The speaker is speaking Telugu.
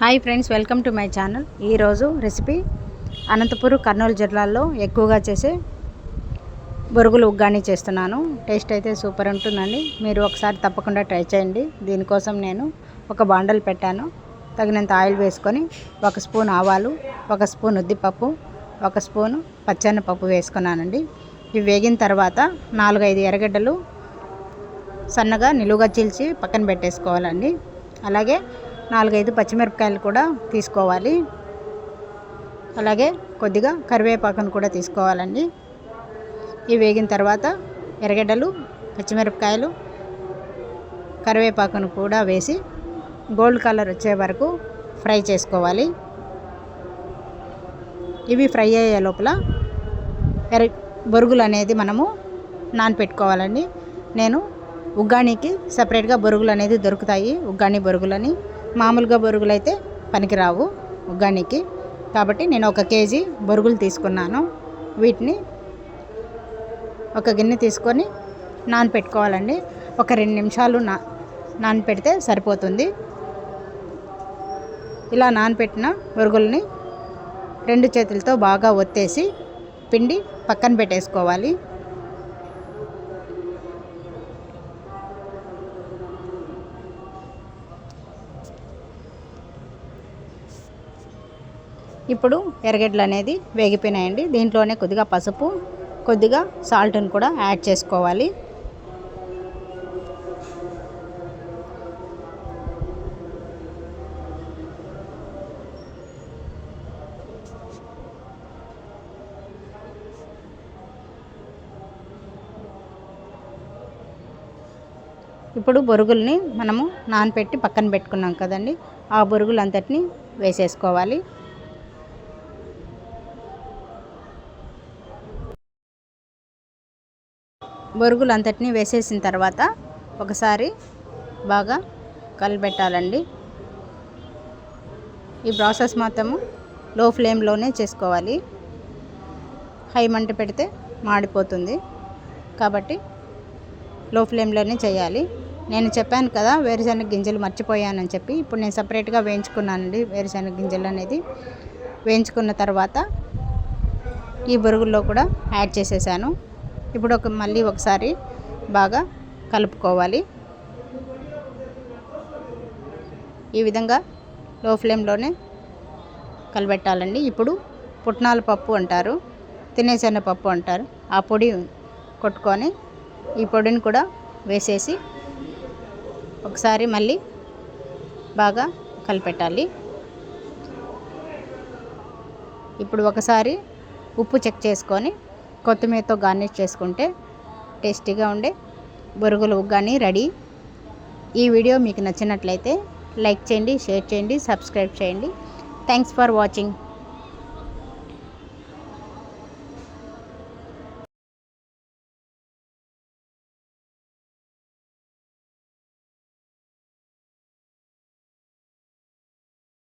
Hi friends welcome to my channel. ఈరోజు రెసిపీ అనంతపురం కర్నూలు జిల్లాలో ఎక్కువగా చేసే బొరుగులు ఉగ్గాని చేస్తున్నాను. టేస్ట్ అయితే సూపర్ ఉంటుందండి. మీరు ఒకసారి తప్పకుండా ట్రై చేయండి. దీనికోసం నేను ఒక బాండల్ పెట్టాను. తగినంత ఆయిల్ వేసుకొని ఒక స్పూన్ ఆవాలు ఒక స్పూన్ ఉద్దిపప్పు ఒక స్పూను పప్పు వేసుకున్నానండి. ఇవి వేగిన తర్వాత నాలుగైదు ఎర్రగడ్డలు సన్నగా నిలువుగా చీల్చి పక్కన పెట్టేసుకోవాలండి. అలాగే నాలుగైదు పచ్చిమిరపకాయలు కూడా తీసుకోవాలి. అలాగే కొద్దిగా కరివేపాకును కూడా తీసుకోవాలండి. ఇవి వేగిన తర్వాత ఎర్రగడ్డలు పచ్చిమిరపకాయలు కరివేపాకును కూడా వేసి గోల్డ్ కలర్ వచ్చే వరకు ఫ్రై చేసుకోవాలి. ఇవి ఫ్రై అయ్యే లోపల ఎర్ర బొరుగులు అనేది మనము నానపెట్టుకోవాలండి. నేను ఉగ్గాణికి సపరేట్గా బొరుగులు అనేది దొరుకుతాయి ఉగ్గాని బొరుగులని. మామూలుగా బొరుగులు అయితే పనికిరావు ఉగ్గానికి కాబట్టి నేను ఒక కేజీ బొరుగులు తీసుకున్నాను. వీటిని ఒక గిన్నె తీసుకొని నానపెట్టుకోవాలండి. ఒక రెండు నిమిషాలు నా నానపెడితే సరిపోతుంది. ఇలా నానపెట్టిన బొరుగుల్ని రెండు చేతులతో బాగా ఒత్తేసి పిండి పక్కన పెట్టేసుకోవాలి. ఇప్పుడు ఎర్రగడ్డలు అనేది వేగిపోయినాయండి. దీంట్లోనే కొద్దిగా పసుపు కొద్దిగా సాల్ట్ని కూడా యాడ్ చేసుకోవాలి. ఇప్పుడు బొరుగుల్ని మనము నానపెట్టి పక్కన పెట్టుకున్నాం కదండి. ఆ బొరుగులు అంతటిని వేసేసుకోవాలి. బొరుగులు అంతటిని వేసేసిన తర్వాత ఒకసారి బాగా కలిపెట్టాలండి ఈ ప్రాసెస్ మాత్రము లో ఫ్లేమ్లోనే చేసుకోవాలి. హై మంట పెడితే మాడిపోతుంది. కాబట్టి లో ఫ్లేమ్లోనే చేయాలి. నేను చెప్పాను కదా వేరుశనగ గింజలు మర్చిపోయానని చెప్పి. ఇప్పుడు నేను సపరేట్గా వేయించుకున్నానండి వేరుశనగ గింజలు అనేది. వేయించుకున్న తర్వాత ఈ బొరుగుల్లో కూడా యాడ్ చేసేసాను. ఇప్పుడు ఒక మళ్ళీ ఒకసారి బాగా కలుపుకోవాలి. ఈ విధంగా లో ఫ్లేమ్లోనే కలబెట్టాలండి. ఇప్పుడు పుట్నాల పప్పు అంటారు తినేసిన పప్పు అంటారు. ఆ పొడి కొట్టుకొని ఈ పొడిని కూడా వేసేసి ఒకసారి మళ్ళీ బాగా కలిపెట్టాలి. ఇప్పుడు ఒకసారి ఉప్పు చెక్ చేసుకొని కొత్తిమీరతో గార్నిష్ చేసుకుంటే టేస్టీగా ఉండే బొరుగులు కానీ రెడీ. ఈ వీడియో మీకు నచ్చినట్లయితే లైక్ చేయండి షేర్ చేయండి సబ్స్క్రైబ్ చేయండి. Thanks for watching